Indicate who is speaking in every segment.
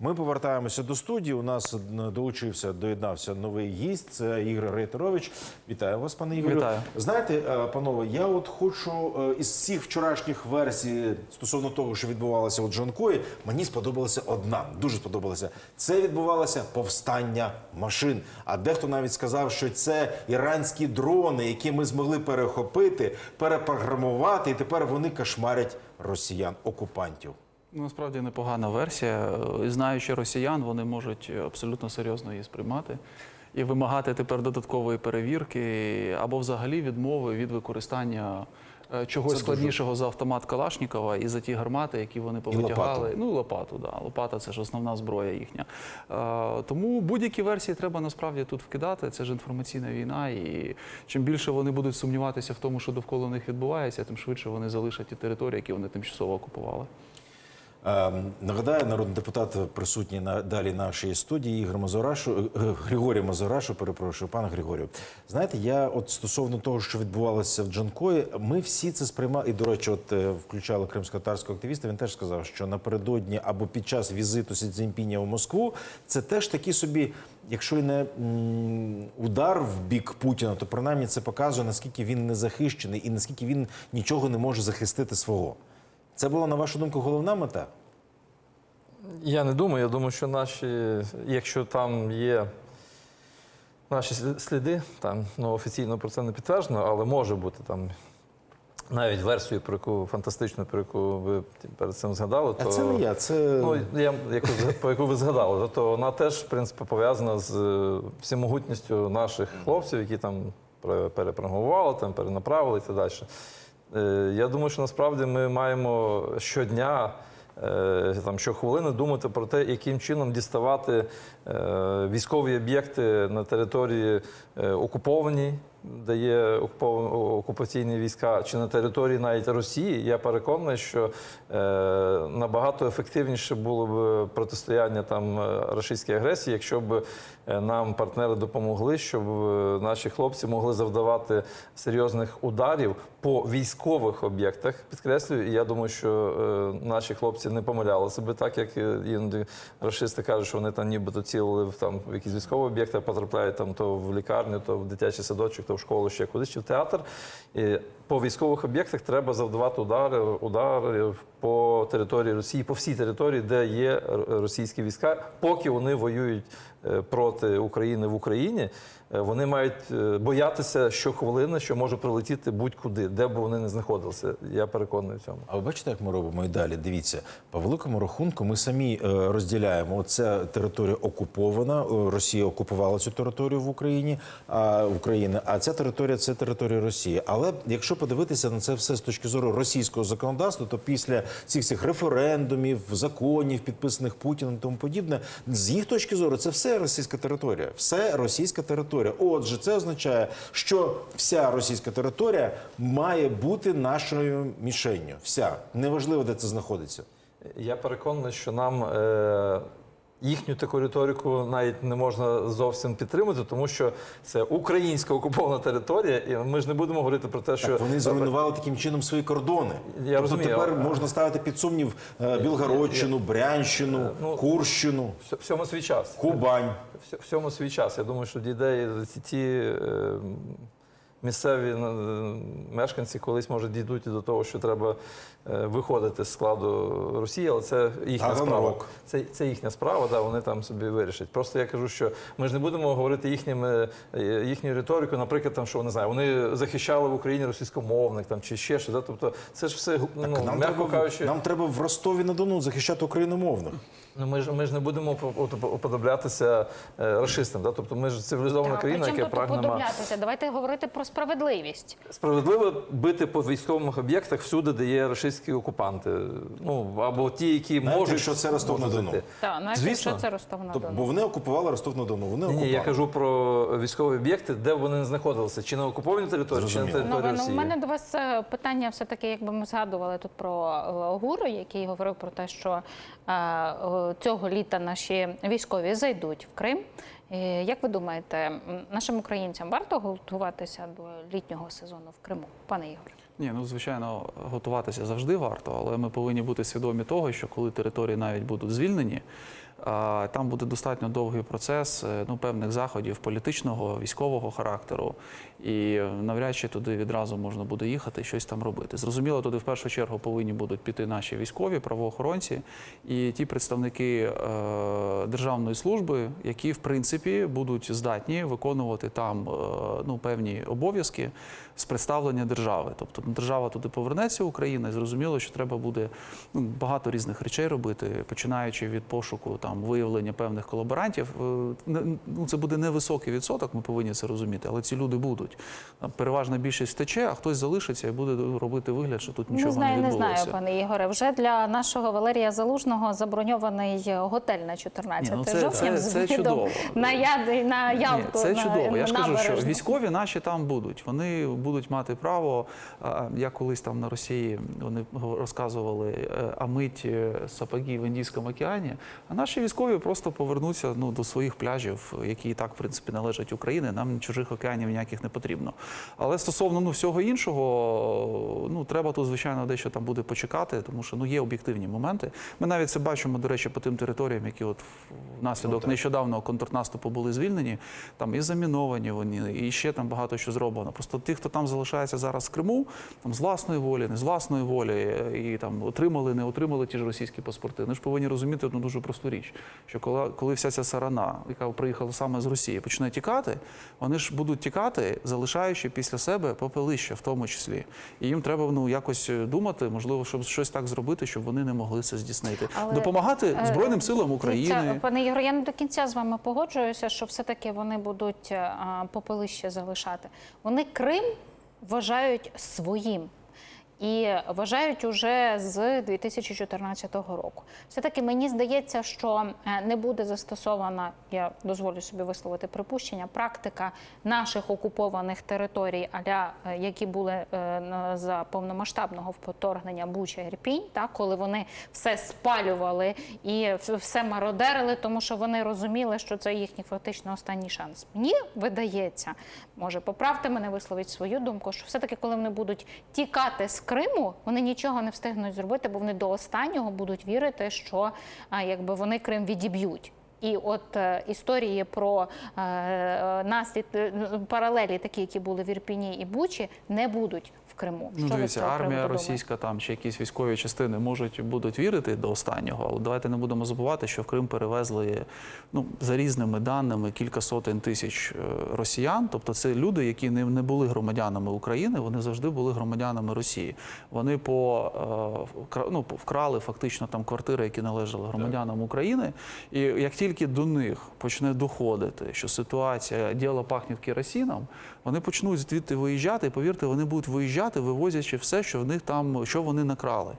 Speaker 1: Ми повертаємося до студії. У нас долучився, доєднався новий гість. Це Ігор Рейтерович. Вітаю вас, пане Ігорю.
Speaker 2: Вітаю.
Speaker 1: Знаєте, е, панове, я от хочу е, із всіх вчорашніх версій стосовно того, що відбувалося у Джанкої, мені сподобалася одна. Дуже сподобалася. Це відбувалося повстання машин. А дехто навіть сказав, що це іранські дрони, які ми змогли перехопити, перепрограмувати, і тепер вони кошмарять росіян окупантів.
Speaker 2: Насправді непогана версія. Знаючи росіян, вони можуть абсолютно серйозно її сприймати і вимагати тепер додаткової перевірки або взагалі відмови від використання е, чогось
Speaker 1: Це дуже-
Speaker 2: складнішого за автомат Калашнікова і за ті гармати, які вони повитягали.
Speaker 1: лопату.
Speaker 2: Ну, лопату, да. Лопата це ж основна зброя їхня. Е, тому будь-які версії треба насправді тут вкидати. Це ж інформаційна війна. І чим більше вони будуть сумніватися в тому, що довкола них відбувається, тим швидше вони залишать ті території, які вони тимчасово окупували.
Speaker 1: Ем, Нагадаю, народний депутат присутній на далі нашої студії Ігор Мазурашу, е, е, Григорій Мазурашу, перепрошую, пане Григорію. Знаєте, я от стосовно того, що відбувалося в Джанкої, ми всі це сприймали. І, до речі, от е, включали кримсько-татарського активіста. Він теж сказав, що напередодні або під час візиту Сі Цзіньпіня у Москву це теж такий собі, якщо й не удар в бік Путіна, то принаймні це показує, наскільки він не захищений і наскільки він нічого не може захистити свого. Це була, на вашу думку, головна мета?
Speaker 3: Я не думаю. Я думаю, що наші, якщо там є наші сліди, там ну, офіційно про це не підтверджено, але може бути там навіть версію, про яку фантастичну, про яку ви перед цим згадали,
Speaker 1: А
Speaker 3: то
Speaker 1: це не я, це
Speaker 3: Ну, я, яку, про яку ви згадали, то вона теж, в принципі, пов'язана з е, всемогутністю наших хлопців, які там пере- перепрограмували, там, перенаправили і так далі. Е, Я думаю, що насправді ми маємо щодня, там, щохвилини думати про те, яким чином діставати е, військові об'єкти на території е, окупованій, де є окупов- окупаційні війська, чи на території навіть Росії, я переконаний, що е, набагато ефективніше було б протистояння там е, російській агресії, якщо б е, нам партнери допомогли, щоб наші хлопці могли завдавати серйозних ударів по військових об'єктах. Підкреслюю, і я думаю, що наші хлопці не помиляли себе так, як іноді рашисти кажуть, що вони там нібито цілили в там в якісь військові об'єкти, потрапляють там то в лікарню, то в дитячий садочок, в школу, ще кудись, чи в театр. По військових об'єктах треба завдавати удари, удари по території Росії, по всій території, де є російські війська, поки вони воюють проти України в Україні. е, Вони мають е, боятися щохвилини, що може прилетіти будь-куди, де б вони не знаходилися. Я переконаний в цьому.
Speaker 1: А ви бачите, як ми робимо і далі? Дивіться, по великому рахунку, ми самі е, розділяємо. Оця територія окупована. е, Росія окупувала цю територію в Україні, а України, а ця територія це територія Росії. Але якщо подивитися на це все з точки зору російського законодавства, то після цих цих референдумів, законів, підписаних Путіним тому подібне, з їх точки зору, це все російська територія, все російська територія. Отже, це означає, що вся російська територія має бути нашою мішенню. Вся неважливо, де це знаходиться.
Speaker 3: Я переконаний, що нам е, їхню таку риторику навіть не можна зовсім підтримати, тому що це українська окупована територія, і ми ж не будемо говорити про те, що
Speaker 1: Так, вони зруйнували таким чином свої кордони.
Speaker 3: Я
Speaker 1: тобто
Speaker 3: розумію,
Speaker 1: тепер можна ставити під сумнів е, Білгородщину, Брянщину,
Speaker 3: ну,
Speaker 1: Курщину,
Speaker 3: всьому свій час.
Speaker 1: Кубань.
Speaker 3: Всьому свій час. Я думаю, що дійде ті е, місцеві е, мешканці колись може дійдуть і до того, що треба е, виходити з складу Росії, але це їхня
Speaker 1: Таганрог.
Speaker 3: справа. Це, це їхня справа, да, вони там собі вирішать. Просто я кажу, що ми ж не будемо говорити їхніми, е, їхньою риторикою, наприклад, там, що не знаю, вони захищали в Україні російськомовних там, чи ще щось. Да? Тобто це ж все, ну,
Speaker 1: нам,
Speaker 3: м'яко
Speaker 1: треба,
Speaker 3: кажучи.
Speaker 1: нам треба в Ростові на Дону захищати україномовних.
Speaker 3: Ну, ми ж ми ж не будемо по- уподоблятися е, расистам. Да? Тобто ми ж цивілізована
Speaker 4: Так,
Speaker 3: країна, яка прагне мати.
Speaker 4: уподоблятися? Давайте говорити про справедливість.
Speaker 3: Справедливо бити по військових об'єктах всюди, де є російські окупанти. Ну або ті, які
Speaker 1: Навіть
Speaker 3: можуть
Speaker 1: якщо це Ростов-на-Дону.
Speaker 4: Так, навіть
Speaker 3: Звісно.
Speaker 4: якщо це Ростов на
Speaker 1: Тобто,
Speaker 4: Дону.
Speaker 1: бо вони окупували Ростов на Дону. Вони
Speaker 3: Ні, ні, я кажу про військові об'єкти, де вони не знаходилися, чи на окупованій території, чи на.
Speaker 4: Ну,
Speaker 3: території
Speaker 4: ви- ну,
Speaker 3: Росії.
Speaker 4: у мене до вас е, питання все-таки, якби ми згадували тут про е, гуру, який говорив про те, що е, е, цього літа наші військові зайдуть в Крим. Е, Як ви думаєте, нашим українцям варто готуватися до літнього сезону в Криму, пане Ігоре?
Speaker 2: Ні, ну звичайно, готуватися завжди варто, але ми повинні бути свідомі того, що коли території навіть будуть звільнені, Там буде достатньо довгий процес е, ну, певних заходів політичного, військового характеру, і навряд чи туди відразу можна буде їхати щось там робити. Зрозуміло, туди в першу чергу повинні будуть піти наші військові, правоохоронці і ті представники е, державної служби, які в принципі будуть здатні виконувати там е, ну, певні обов'язки з представлення держави. Тобто держава туди повернеться, Україна, і зрозуміло, що треба буде ну, багато різних речей робити, починаючи від пошуку там виявлення певних колаборантів. Е, Ну, це буде невисокий відсоток, ми повинні це розуміти, але ці люди будуть. Переважна більшість втече, а хтось залишиться і буде робити вигляд, що тут нічого
Speaker 4: не знаю,
Speaker 2: не
Speaker 4: не знаю, пане Ігоре. Вже для нашого Валерія Залужного заброньований готель на 14
Speaker 2: Ні, ну це-
Speaker 4: жовтня
Speaker 2: це- це чудово.
Speaker 4: на яд на явку.
Speaker 2: Ні, це
Speaker 4: на,
Speaker 2: чудово. Я ж кажу, що військові наші там будуть. Вони будуть мати право. Я колись там на Росії вони розказували е, а мить е, сапоги в Індійському океані. А наші військові просто повернуться ну, до своїх пляжів, які і так в принципі належать Україні. Нам чужих океанів ніяких не потрібно. Але стосовно ну всього іншого, ну треба тут звичайно дещо там буде почекати, тому що ну є об'єктивні моменти. Ми навіть це бачимо, до речі, по тим територіям, які от внаслідок нещодавнього контрнаступу були звільнені. Там і заміновані вони, і ще там багато що зроблено. Просто ті, хто там залишається зараз в Криму, там з власної волі, не з власної волі, і там отримали, не отримали ті ж російські паспорти. Вони ж повинні розуміти одну дуже просту річ, що коли, коли вся ця сарана, яка приїхала саме з Росії, почне тікати, вони ж будуть тікати, залишаючи після себе попелище, в тому числі. І їм треба ну якось думати, можливо, щоб щось так зробити, щоб вони не могли це здійснити.
Speaker 4: Але,
Speaker 2: Допомагати
Speaker 4: е,
Speaker 2: Збройним силам України.
Speaker 4: Дивіться, пане Ігор, я не до кінця з вами погоджуюся, що все-таки вони будуть е, а, попелище залишати. Вони Крим вважають своїм. І вважають уже з 2014 року. Все-таки мені здається, що е, не буде застосована, я дозволю собі висловити припущення, практика наших окупованих територій, аля е, які були е, за повномасштабного вторгнення Буча Ірпінь, так коли вони все спалювали і все мародерили, тому що вони розуміли, що це їхній фактично останній шанс. Мені видається, може поправте мене, висловіть свою думку, що все-таки, коли вони будуть тікати з Криму, вони нічого не встигнуть зробити, бо вони до останнього будуть вірити, що а, якби вони Крим відіб'ють. І от е, історії про е, е, наслід е, паралелі, такі, які були в Ірпіні і Бучі, не будуть Криму.
Speaker 2: Ну,
Speaker 4: Що
Speaker 2: дивіться, армія російська там чи якісь військові частини можуть будуть вірити до останнього, але давайте не будемо забувати, що в Крим перевезли ну за різними даними кілька сотень тисяч е, росіян. Тобто це люди, які не, не були громадянами України, вони завжди були громадянами Росії. Вони по е, ну, вкрали фактично там квартири, які належали громадянам України. І як тільки до них почне доходити, що ситуація діло пахне керосином, вони почнуть звідти виїжджати, і повірте, вони будуть виїжджати, вивозячи все, що в них там, що вони накрали.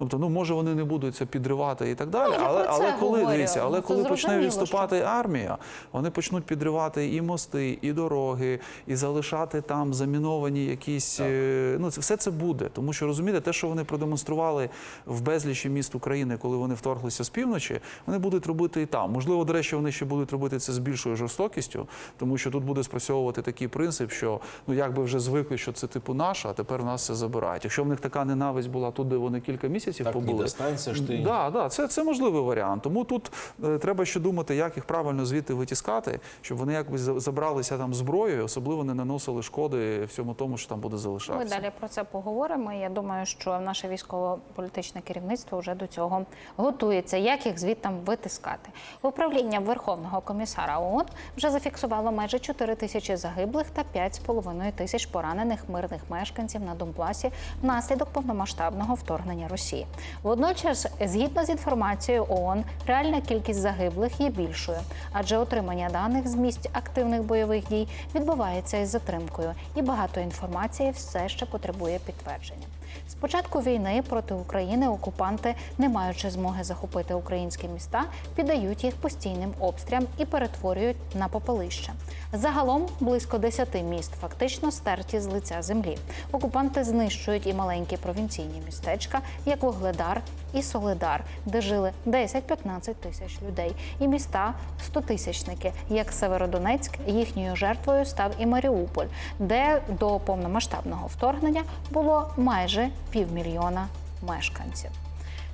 Speaker 2: Тобто, ну може вони не будуть це підривати і так далі,
Speaker 4: Ну,
Speaker 2: але, але коли дивіться, але
Speaker 4: Ну, це
Speaker 2: коли почне
Speaker 4: зрозуміло,
Speaker 2: відступати армія, вони почнуть підривати і мости, і дороги, і залишати там заміновані якісь. е, Ну це все це буде. Тому що розумієте, те, що вони продемонстрували в безлічі міст України, коли вони вторглися з півночі, вони будуть робити і там. Можливо, до речі, вони ще будуть робити це з більшою жорстокістю, тому що тут буде спрацьовувати такий принцип, що ну якби вже звикли, що це типу наша, а тепер нас це забирають. Якщо в них така ненависть була тут, де вони кілька місяців
Speaker 1: Так не
Speaker 2: побули.
Speaker 1: достанься ж ти.
Speaker 2: Да, да, це, це можливий варіант. Тому тут е, треба ще думати, як їх правильно звідти витіскати, щоб вони якось за- забралися там зброєю, особливо не наносили шкоди всьому тому, що там буде
Speaker 4: Ми далі про це поговоримо. Я думаю, що наше військово-політичне керівництво вже до цього готується. Як їх звідти витискати? Управління Верховного комісара ООН вже зафіксувало майже 4 тисячі загиблих та 5,5 тисяч поранених мирних мешканців на Донбасі внаслідок повномасштабного вторгнення Росії. Водночас, згідно з інформацією ООН, реальна кількість загиблих є більшою, адже отримання даних з місць активних бойових дій відбувається із затримкою, і багато інформації все ще потребує підтвердження. З початку війни проти України окупанти, не маючи змоги захопити українські міста, піддають їх постійним обстрілам і перетворюють на попелище. Загалом близько 10 міст фактично стерті з лиця землі. Окупанти знищують і маленькі провінційні містечка, як Вугледар і Соледар, де жили 10-15 тисяч людей, і міста стотисячники, як Северодонецьк. Їхньою жертвою став і Маріуполь, де до повномасштабного вторгнення було майже півмільйона мешканців.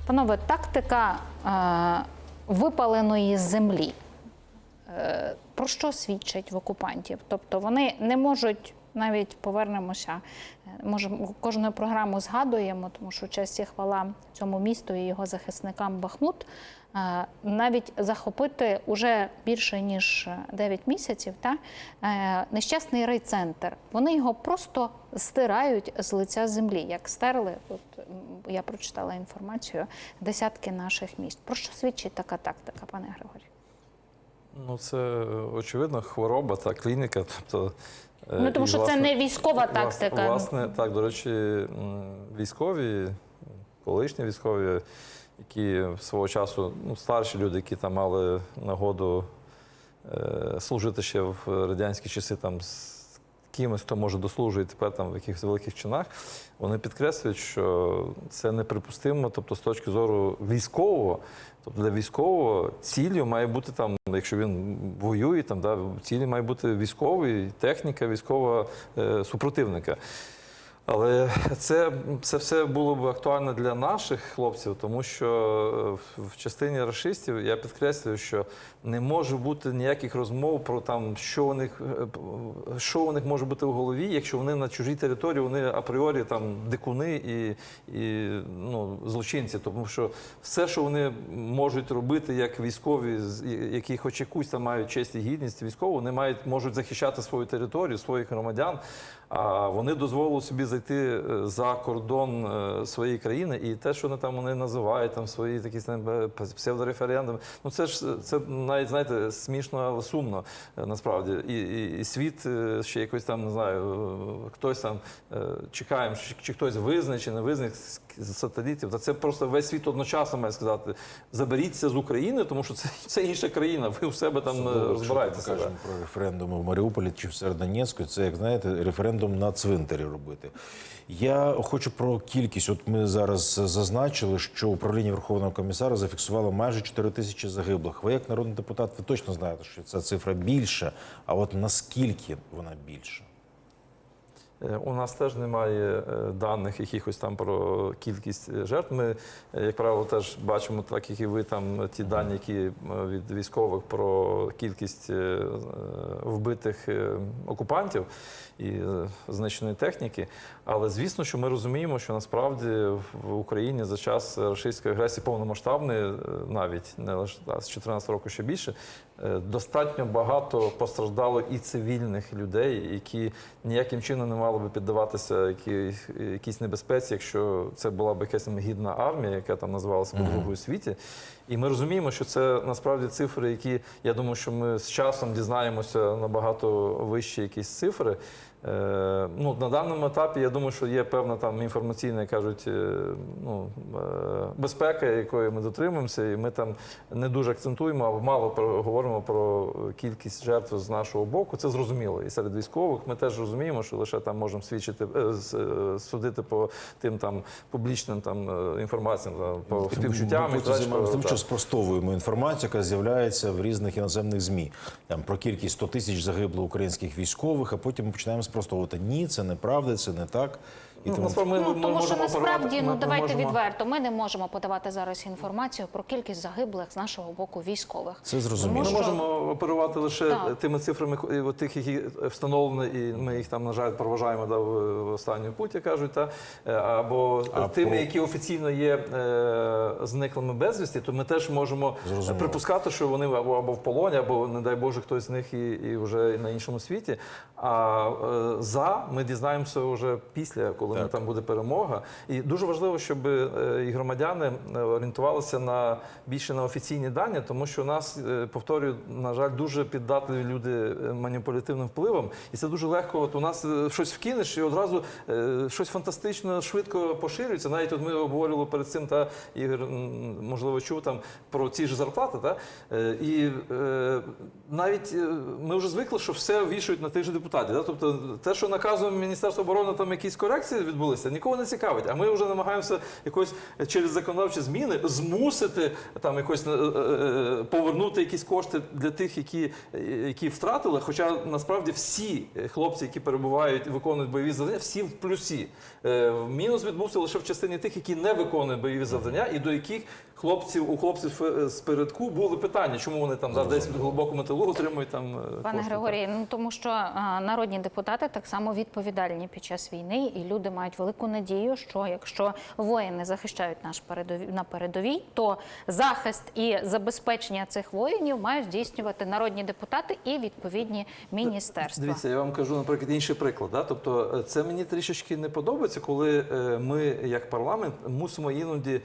Speaker 4: Панове, тактика е, випаленої землі. Е, Про що свідчить в окупантів? Тобто вони не можуть. Навіть повернемося, може, кожну програму згадуємо, тому що честь і хвала цьому місту і його захисникам Бахмут. Е, Навіть захопити уже більше ніж 9 місяців та, е, нещасний райцентр. Вони його просто стирають з лиця землі, як стерли. От я прочитала інформацію десятки наших міст. Про що свідчить така тактика, пане Григорій?
Speaker 3: Ну, це е, очевидно хвороба та клініка. Тобто,
Speaker 4: Ну тому
Speaker 3: і,
Speaker 4: що це не військова тактика.
Speaker 3: Власне, так, до речі, військові, колишні військові, які свого часу, ну, старші люди, які там мали нагоду е, служити ще в радянські часи там з кимось, хто може дослужує тепер там в якихось великих чинах, вони підкреслюють, що це неприпустимо, тобто з точки зору військового, тобто для військового ціллю має бути там, якщо він воює, там да, цілі має бути військовий, техніка військова е, супротивника. Але це, це все було б актуально для наших хлопців, тому що е, в- частині расистів я підкреслюю, що не може бути ніяких розмов про там, що у них е, що у них може бути в голові, якщо вони на чужій території, вони апріорі там дикуни і, і ну, злочинці. Тому що все, що вони можуть робити як військові, які хоч якусь там мають честь і гідність військову, вони мають можуть захищати свою територію, своїх громадян. А вони дозволили собі зайти е, за кордон е, своєї країни, і те, що вони там вони називають там свої такі е, псевдореферендуми, ну це ж це навіть знаєте смішно, але сумно насправді. І, і, і світ ще якось там не знаю, хтось там чекаємо, чи, чи хтось визначений, чи сателітів. Та це просто весь світ одночасно має сказати: заберіться з України, тому що це, це інша країна. Ви у себе там е,
Speaker 1: Особливо,
Speaker 3: розбираєтеся.
Speaker 1: Ми кажемо про референдуми в Маріуполі чи в Середонецьку. Це як знаєте, референдум на цвинтарі робити. Я хочу про кількість. От ми зараз зазначили, що управління Верховного комісара зафіксувало майже 4 тисячі загиблих. Ви, як народний депутат, ви точно знаєте, що ця цифра більша. А от наскільки вона більша?
Speaker 3: Е, У нас теж немає е, даних якихось там про кількість е, жертв. Ми, як правило, теж бачимо, так як і ви там ті дані, які від військових про кількість вбитих окупантів і знищеної техніки. Але звісно, що ми розуміємо, що насправді в Україні за час російської агресії повномасштабної, навіть не лише з 2014 року ще більше, достатньо багато постраждало і цивільних людей, які ніяким чином не мали би піддаватися якій- якійсь небезпеці, якщо це була б якась там гідна армія, яка там називалася по другому світі. І ми розуміємо, що це насправді цифри, які я думаю, що ми з часом дізнаємося набагато вищі якісь цифри. Е, ну, на даному етапі я думаю, що є певна там інформаційна, кажуть, е, ну, е, безпека, якої ми дотримуємося, і ми там не дуже акцентуємо, а мало говоримо про кількість жертв з нашого боку. Це зрозуміло. І серед військових ми теж розуміємо, що лише там можемо свідчити, судити по тим там публічним там інформаціям, по співчуттям.
Speaker 1: Ми займаємося тим, що спростовуємо інформацію, яка з'являється в різних іноземних змі. Там про кількість 100 тисяч загибло українських військових, а потім ми починаємо спростовувати. Ні, це неправда, це не так. І
Speaker 3: Ну,
Speaker 1: тому
Speaker 3: насправді ми-
Speaker 4: Ну,
Speaker 3: ми
Speaker 4: тому що насправді, ну
Speaker 3: ми- ми
Speaker 4: давайте
Speaker 3: можемо-
Speaker 4: відверто, ми не можемо подавати зараз інформацію про кількість загиблих з нашого боку військових.
Speaker 1: Це зрозуміло.
Speaker 3: Ми
Speaker 4: Тому що-
Speaker 3: можемо оперувати лише
Speaker 4: Так.
Speaker 3: тими цифрами, тих, які встановлені, і ми їх там, на жаль, проважаємо да, в останню путь, як кажуть, та, е, або
Speaker 1: А
Speaker 3: тими,
Speaker 1: про-
Speaker 3: які офіційно є е, зниклими безвісті, то ми теж можемо
Speaker 1: Зрозуміло.
Speaker 3: припускати, що вони або, або в полоні, або, не дай Боже, хтось з них і, і вже на іншому світі. А е, за ми дізнаємося вже після, коли
Speaker 1: Так.
Speaker 3: там буде перемога. І дуже важливо, щоб е, і громадяни е, орієнтувалися на більше на офіційні дані, тому що у нас, е, повторюю, на жаль, дуже піддатливі люди маніпулятивним впливом. І це дуже легко. От у нас щось вкинеш, і одразу щось фантастично швидко поширюється. Навіть от ми обговорювали перед цим, та Ігор, можливо, чув там про ці ж зарплати. Та? І навіть ми вже звикли, що все вішають на тих же депутатів. Та? Тобто те, що наказує Міністерство оборони, там якісь корекції відбулися, нікого не цікавить. А ми вже намагаємося якось через законодавчі зміни змусити там якось е, е, е, повернути якісь кошти для тих, які, які втратили. Хоча насправді всі хлопці, які перебувають, виконують бойові завдання, всі в плюсі. Мінус відбувся лише в частині тих, які не виконують бойові завдання, і до яких хлопців у хлопців фе- з передку були питання, чому вони там за 10 глибокому тилу отримують там е,
Speaker 4: Пане
Speaker 3: кошти.
Speaker 4: Григорій, ну тому що а, народні депутати так само відповідальні під час війни, і люди мають велику надію, що якщо воїни захищають наш передові на передовій, то захист і забезпечення цих воїнів мають здійснювати народні депутати і відповідні міністерства.
Speaker 3: Дивіться, я вам кажу, наприклад, інший приклад. Да? Тобто, е, це мені трішечки не подобається, коли е, ми, як парламент, мусимо іноді.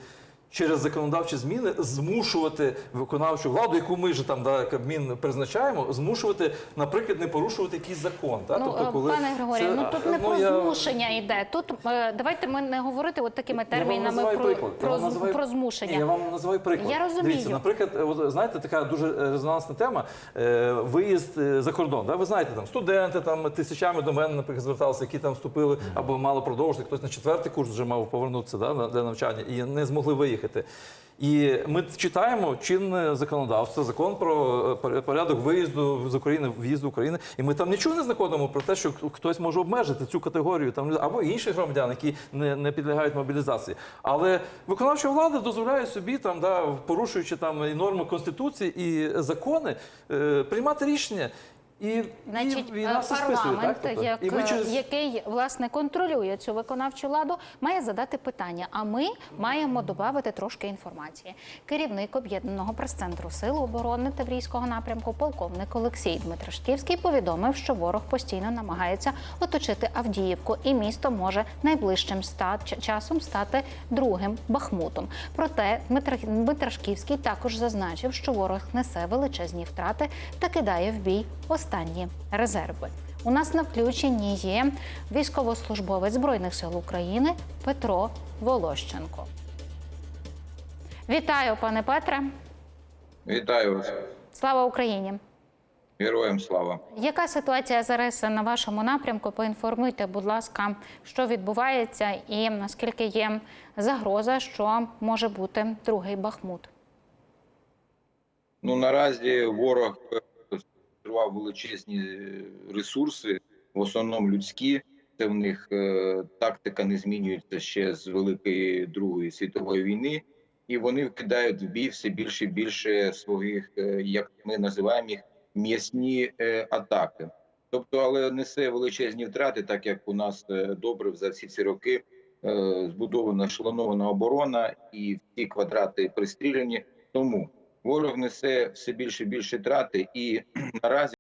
Speaker 3: Через законодавчі зміни змушувати виконавчу владу, яку ми ж там да, Кабмін призначаємо, змушувати, наприклад, не порушувати якийсь закон. Да?
Speaker 4: Ну, е, пане Григорію, ну тут не про
Speaker 3: я-
Speaker 4: змушення йде. Тут е, давайте ми не говорити от такими термінами про,
Speaker 3: приклад.
Speaker 4: Про,
Speaker 3: називаю-
Speaker 4: про змушення.
Speaker 3: Ні, Я вам називаю приклад.
Speaker 4: Я розумію.
Speaker 3: Дивіться, наприклад, е, от, знаєте, така дуже резонансна тема е, виїзд за кордон. Да? Ви знаєте, там студенти там тисячами до мене, наприклад, зверталися, які там вступили або мали продовжити. Хтось на четвертий курс вже мав повернутися да, для навчання і не змогли виїхати. І ми читаємо чинне законодавство, закон про е, порядок виїзду з України, в'їзду України, і ми там нічого не знаходимо про те, що хтось може обмежити цю категорію там або інших громадян, які не, не підлягають мобілізації. Але виконавча влада дозволяє собі там, да, порушуючи там і норми конституції і закони, е, приймати рішення. І,
Speaker 4: Значить,
Speaker 3: і війна
Speaker 4: е,
Speaker 3: все списує.
Speaker 4: парламент,
Speaker 3: Так? Тобто,
Speaker 4: як,
Speaker 3: і ми через...
Speaker 4: який власне контролює цю виконавчу владу, має задати питання. А ми маємо додати трошки інформації. Керівник об'єднаного прес-центру Сил оборони Таврійського напрямку, полковник Олексій Дмитрашківський, повідомив, що ворог постійно намагається оточити Авдіївку, і місто може найближчим ста- ч- часом стати другим Бахмутом. Проте Дмитра- Дмитрашківський також зазначив, що ворог несе величезні втрати та кидає в бій останні резерви. У нас на включенні є військовослужбовець Збройних сил України Петро Волощенко. Вітаю, пане Петре.
Speaker 5: Вітаю вас,
Speaker 4: Слава Україні!
Speaker 5: героям слава.
Speaker 4: Яка ситуація зараз на вашому напрямку? Поінформуйте, будь ласка, що відбувається і наскільки є загроза, що може бути другий Бахмут.
Speaker 5: Ну наразі ворог е, величезні е, ресурси, в основному людські. Це в них е, тактика не змінюється ще з Великої Другої світової війни, і вони вкидають в бій все більше і більше своїх, е, як ми називаємо їх, м'ясні атаки. Тобто, але несе величезні втрати, так як у нас добре за всі ці роки збудована ешелонована оборона і всі квадрати пристріляні. Тому ворог несе все більше і більше трати, і наразі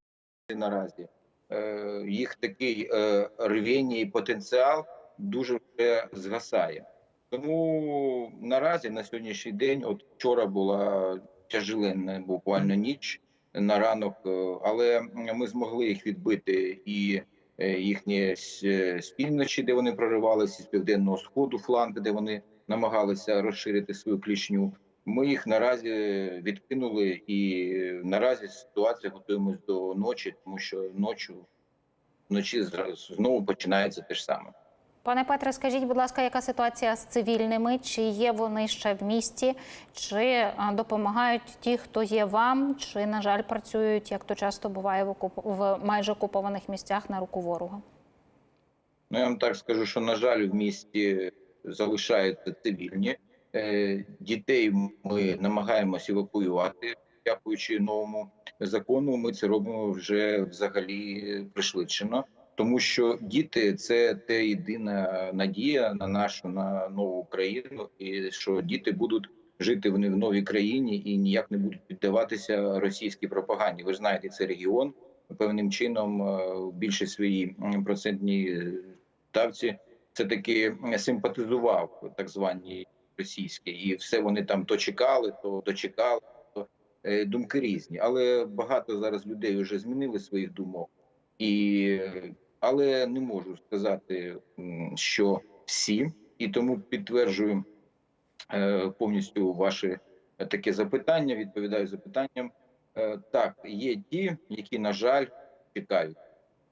Speaker 5: наразі е, їх такий е, рвіння потенціал дуже вже згасає. Тому наразі на сьогоднішній день, от вчора була тяжеленна буквально ніч на ранок, е, але ми змогли їх відбити і е, їхні з, е, де вони проривалися, з південного сходу фланги, де вони намагалися розширити свою клішню. Ми їх наразі відкинули, і наразі ситуація готуємось до ночі, тому що ночі вночі знову починається те ж саме.
Speaker 4: Пане Петре, скажіть, будь ласка, яка ситуація з цивільними? Чи є вони ще в місті, чи допомагають ті, хто є вам, чи, на жаль, працюють, як то часто буває в, окуп... в майже окупованих місцях на руку ворога?
Speaker 5: Ну я вам так скажу, що на жаль, в місті залишаються цивільні. Е, Дітей ми намагаємось евакуювати, дякуючи новому закону. Ми це робимо вже взагалі пришвидшено, тому що діти це те єдина надія на нашу на нову Україну, і що діти будуть жити вони в новій країні і ніяк не будуть піддаватися російській пропаганді. Ви ж знаєте, це регіон певним чином е, в більшій своїй процентній ставці це таки симпатизував так званій російській, і все вони там то чекали, то дочекали. То е, думки різні, але багато зараз людей вже змінили своїх думок, і але не можу сказати, що всі, і тому підтверджую е, повністю ваше таке запитання. Відповідаю запитанням. Е, Так, є ті, які на жаль чекають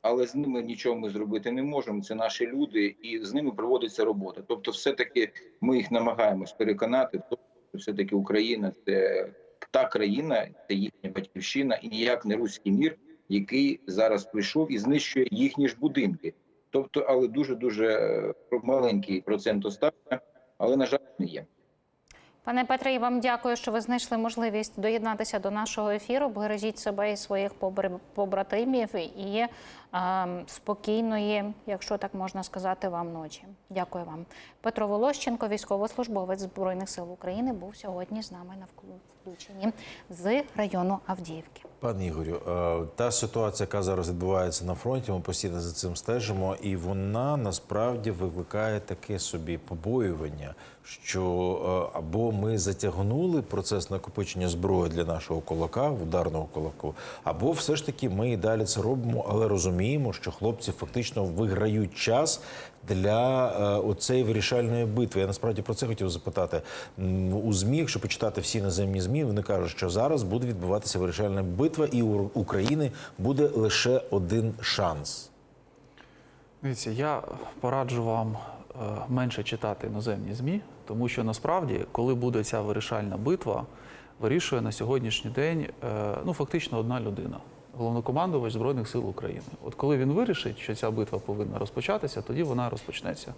Speaker 5: але з ними нічого ми зробити не можемо. Це наші люди, і з ними проводиться робота. Тобто, все-таки ми їх намагаємось переконати, в тому, що все-таки Україна це та країна, це їхня батьківщина, і ніяк не руський мір, який зараз прийшов і знищує їхні ж будинки. Тобто, але дуже дуже маленький процент остання, але на жаль, не є.
Speaker 4: Пане Петре, я вам дякую, що ви знайшли можливість доєднатися до нашого ефіру. Бережіть себе і своїх побр- побратимів і е, спокійної, якщо так можна сказати, вам ночі. Дякую вам. Петро Волощенко, військовослужбовець Збройних сил України, був сьогодні з нами на вклю- з району Авдіївки.
Speaker 1: Пане Ігорю, е, та ситуація, яка зараз відбувається на фронті, ми постійно за цим стежимо, і вона насправді викликає таке собі побоювання, що е, або ми затягнули процес накопичення зброї для нашого кулака, ударного кулаку, або все ж таки ми і далі це робимо, але розуміємо, що хлопці фактично виграють час для е, оцеї вирішальної битви. Я насправді про це хотів запитати. У ЗМІ, якщо почитати всі наземні ЗМІ, вони кажуть, що зараз буде відбуватися вирішальна битва, і у України буде лише один шанс.
Speaker 2: Дивіться, я пораджу вам е, менше читати іноземні ЗМІ, тому що насправді, коли буде ця вирішальна битва, вирішує на сьогоднішній день е, ну, фактично одна людина. Головнокомандувач Збройних сил України. От коли він вирішить, що ця битва повинна розпочатися, тоді вона розпочнеться.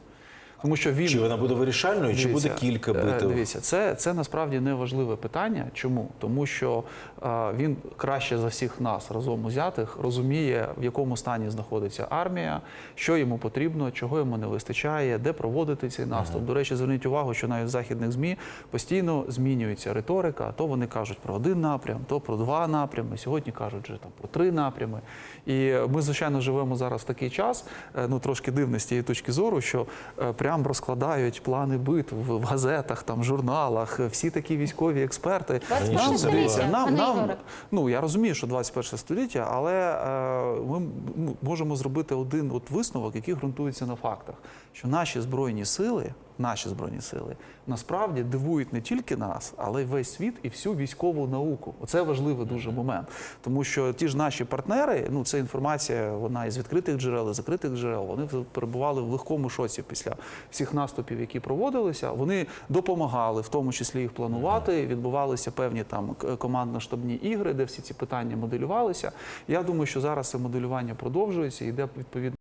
Speaker 2: Тому що він
Speaker 1: Чи вона буде вирішальною, чи буде кілька
Speaker 2: е,
Speaker 1: битв?
Speaker 2: Дивіться, це, це насправді не важливе питання. Чому? Тому що е, він краще за всіх нас разом узятих розуміє, в якому стані знаходиться армія, що йому потрібно, чого йому не вистачає, де проводити цей наступ. До речі, зверніть увагу, що навіть в західних змі постійно змінюється риторика. То вони кажуть про один напрям, то про два напрями. Сьогодні кажуть вже там про три напрями. І ми, звичайно, живемо зараз в такий час. е, Ну трошки дивно з тієї точки зору, що е, прям розкладають плани битв в газетах, там журналах. Всі такі військові експерти.
Speaker 4: 21
Speaker 1: Раніше
Speaker 4: століття,
Speaker 2: нам, нам, ну я розумію, що 21 століття, але е, ми можемо зробити один от висновок, який ґрунтується на фактах, що наші збройні сили, наші збройні сили насправді дивують не тільки нас, але й весь світ і всю військову науку. Оце важливий дуже момент, тому що ті ж наші партнери, ну це інформація, вона із відкритих джерел, із закритих джерел. Вони перебували в легкому шоці після всіх наступів, які проводилися. Вони допомагали, в тому числі їх планувати. Відбувалися певні там командно-штабні ігри, де всі ці питання моделювалися. Я думаю, що зараз це моделювання продовжується, йде відповідно.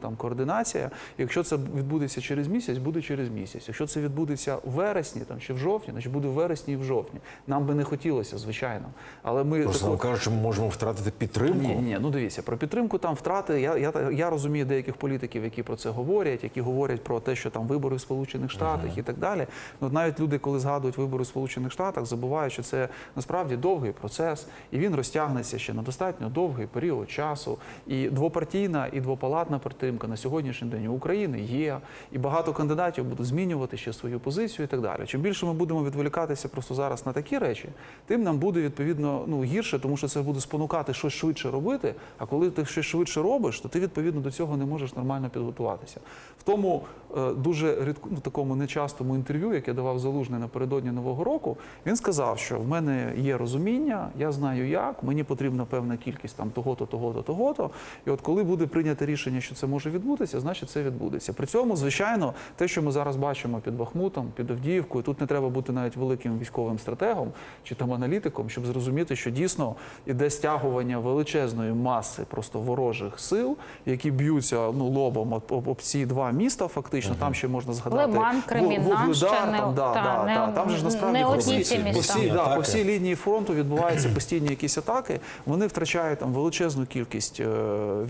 Speaker 2: Там координація. Якщо це відбудеться через місяць, буде через місяць. Якщо це відбудеться в вересні там чи в жовтні, значить буде в вересні і в жовтні. Нам би не хотілося, звичайно. Але ми
Speaker 1: Просто
Speaker 2: таку-
Speaker 1: кажуть, що ми можемо втратити підтримку.
Speaker 2: ні, ні, ну дивіться, про підтримку там втрати. Я, я, я розумію деяких політиків, які про це говорять, які говорять про те, що там вибори в Сполучених Штатах і так далі. Ну навіть люди, коли згадують вибори в Сполучених Штатах, забувають, що це насправді довгий процес, і він розтягнеться ще на достатньо довгий період часу. І двопартійна, і двопалатна підтримка на сьогоднішній день у України є, і багато кандидатів будуть змінювати ще свою позицію і так далі. Чим більше ми будемо відволікатися просто зараз на такі речі, тим нам буде відповідно ну гірше, тому що це буде спонукати щось швидше робити. А коли ти щось швидше робиш, то ти відповідно до цього не можеш нормально підготуватися. В тому е, дуже рідку, ну, такому нечастому інтерв'ю, яке давав залужний напередодні нового року, він сказав, що в мене є розуміння, я знаю як, мені потрібна певна кількість там того-то, того-то, того-то. І от коли буде прийнято рішення, що це може відбутися, значить це відбудеться. При цьому, звичайно, те, що ми зараз бачимо під Бахмутом, під Авдіївкою, тут не треба бути навіть великим військовим стратегом чи там аналітиком, щоб зрозуміти, що дійсно іде стягування величезної маси просто ворожих сил, які б'ються ну лобом об, об, об ці два міста. Фактично, там ще можна згадати
Speaker 4: Лиман,
Speaker 2: Вугледар,
Speaker 4: не-
Speaker 2: там, да,
Speaker 4: та,
Speaker 2: да,
Speaker 4: не-
Speaker 2: да, там же ж насправді по всій- по всій, да, по всій лінії фронту відбуваються постійні якісь атаки. Вони втрачають там величезну кількість е,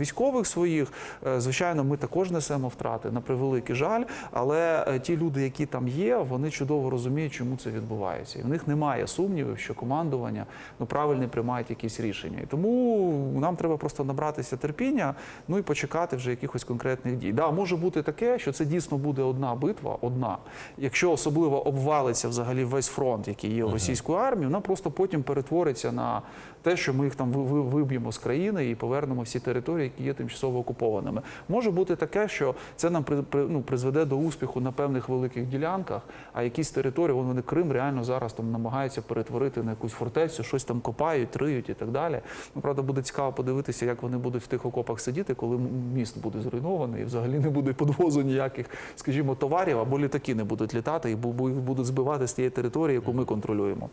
Speaker 2: військових своїх. Е, Звичайно, ми також несемо втрати на превеликий жаль. Але е, ті люди, які там є, вони чудово розуміють, чому це відбувається. І в них немає сумнівів, що командування ну правильно приймають якісь рішення. І тому нам треба просто набратися терпіння, ну і почекати вже якихось конкретних дій. Да, може бути таке, що це дійсно буде одна битва, одна. Якщо особливо обвалиться взагалі весь фронт, який є у російської армії, вона просто потім перетвориться на те, що ми їх там ви- ви- виб'ємо з країни і повернемо всі території, які є тимчасово окупованими. Може бути таке, що це нам ну, призведе до успіху на певних великих ділянках, а якісь території, вон вони Крим реально зараз там намагаються перетворити на якусь фортецю, щось там копають, триють і так далі. Ну, правда, буде цікаво подивитися, як вони будуть в тих окопах сидіти, коли міст буде зруйнований і взагалі не буде подвозу ніяких, скажімо, товарів або літаки не будуть літати і бу- бу- будуть збивати з тієї території, яку ми контролюємо.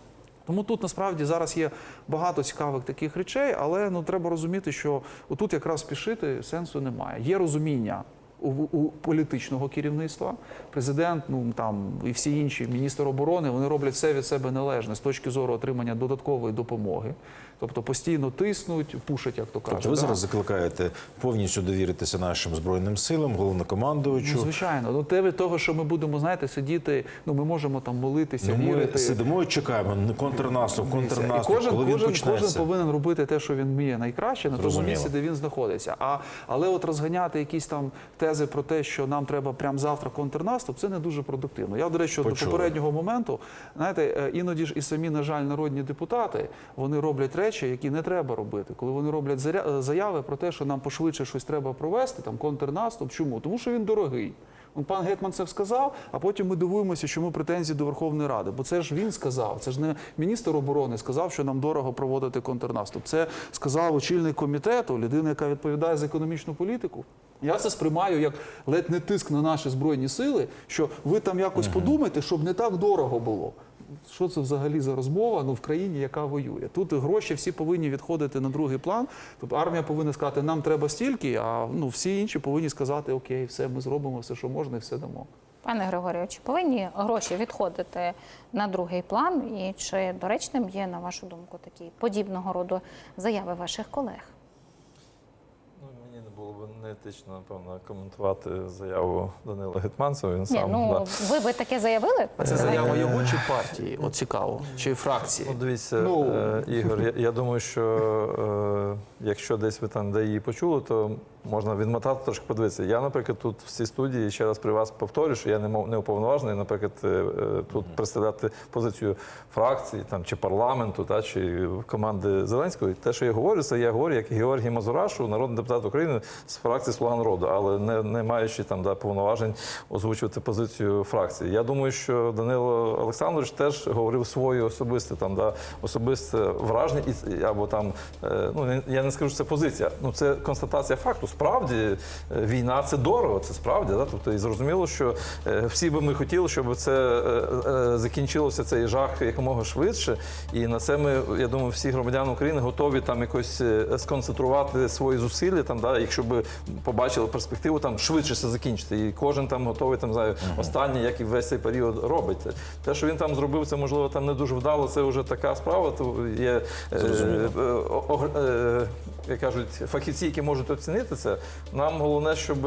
Speaker 2: Тому тут насправді зараз є багато цікавих таких речей, але ну треба розуміти, що отут якраз спішити сенсу немає. Є розуміння у, у політичного керівництва. Президент, ну там і всі інші, міністр оборони, вони роблять все від себе належне з точки зору отримання додаткової допомоги. Тобто постійно тиснуть, пушать, як то кажуть.
Speaker 1: Тобто ви
Speaker 2: да.
Speaker 1: зараз закликаєте повністю довіритися нашим збройним силам,
Speaker 2: Ну, звичайно, ну те від того, що ми будемо, знаєте, сидіти. Ну ми можемо там молитися,
Speaker 1: Ну, ми
Speaker 2: вірити.
Speaker 1: сидимо і чекаємо контрнаступ, контрнаступ,
Speaker 2: І кожен,
Speaker 1: коли він почнеться.
Speaker 2: кожен повинен робити те, що він вміє найкраще на тому місці, де він знаходиться. А, але от розганяти якісь там тези про те, що нам треба прямо завтра контрнаступ, це не дуже продуктивно. Я, до речі, от до попереднього моменту, знаєте, е, іноді ж і самі, на жаль, народні депутати вони роблять речі, які не треба робити. Коли вони роблять е, заяви про те, що нам пошвидше щось треба провести, там контрнаступ. Чому? Тому що він дорогий. Он пан Гетман це сказав, а потім ми дивуємося, чому претензії до Верховної Ради. Бо це ж він сказав, це ж не міністр оборони сказав, що нам дорого проводити контрнаступ. Це сказав очільник комітету, людина, яка відповідає за економічну політику. Я це сприймаю як ледь не тиск на наші збройні сили, що ви там якось подумайте, щоб не так дорого було. Що це взагалі за розмова ну, в країні, яка воює? Тут гроші всі повинні відходити на другий план. Тобто армія повинна сказати, нам треба стільки, а ну, всі інші повинні сказати, окей, все, ми зробимо все, що можна, і все дамо.
Speaker 4: Пане Григорію, чи повинні гроші відходити на другий план? І чи доречним є, на вашу думку, такі подібного роду заяви ваших колег?
Speaker 3: Було б неетично, напевно, коментувати заяву Данила Гетманцева. Він
Speaker 4: Ні,
Speaker 3: сам
Speaker 4: ну
Speaker 3: да.
Speaker 4: ви би таке заявили?
Speaker 2: А це заява його чи партії? От цікаво. Чи фракції?
Speaker 3: Ну, дивіться,
Speaker 2: Ну.
Speaker 3: е, Ігор, я, я думаю, що е, якщо десь ви там де її почули, то можна відмотати трошки подивитися. Я, наприклад, тут в цій студії ще раз при вас повторю, що я не мов- не уповноважений, наприклад, е, е, тут представляти позицію фракції там чи парламенту, та чи команди Зеленського. Те, що я говорю, це я говорю як Георгій Мазурашу, народний депутат України з фракції Слуга народу, але не, не маючи там да, повноважень озвучувати позицію фракції. Я думаю, що Данило Олександрович теж говорив своє особисте там, да, особисте враження, і або там е, ну я не скажу, що це позиція. Ну це констатація факту. Справді е, війна це дорого, це справді. Да? Тобто, і зрозуміло, що е, всі би ми хотіли, щоб це закінчилося цей жах якомога швидше. І на це ми, я думаю, всі громадяни України готові там якось сконцентрувати свої зусилля, там, да, якщо би побачили перспективу, там швидше все закінчити. І кожен там готовий там знаю, останній, як і весь цей період робить. Те, що він там зробив, це можливо там не дуже вдало. Це вже така справа. То є е, е, е, як кажуть, фахівці, які можуть оцінити це. Нам головне, щоб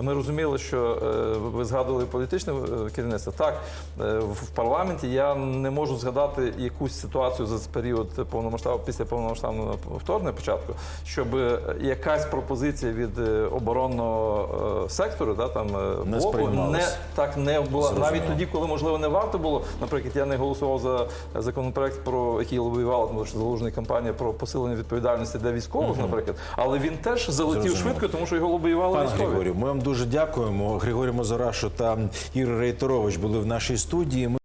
Speaker 3: ми розуміли, що е, ви згадували політичне е, керівництво. Так, е, в парламенті я не можу згадати якусь ситуацію за період повномасштабного після повномасштабного вторгнення початку, щоб е, якась пропозиція від е, оборонного е, сектору, да, там е,
Speaker 1: Не
Speaker 3: блоку, не так не була
Speaker 1: Зрозуміло.
Speaker 3: навіть тоді, коли можливо не варто було. Наприклад, я не голосував за законопроект, про який лобіювала, тому що залужна кампанія про посилення відповідальності для військових, наприклад. Але він теж залетів
Speaker 1: Зрозуміло.
Speaker 3: швидко, тому що його лобіювали
Speaker 1: Пане
Speaker 3: військові.
Speaker 1: Григорію, ми вам дуже дякуємо. Григорій Мозарашу та Ігор Рейторович були в нашій студії.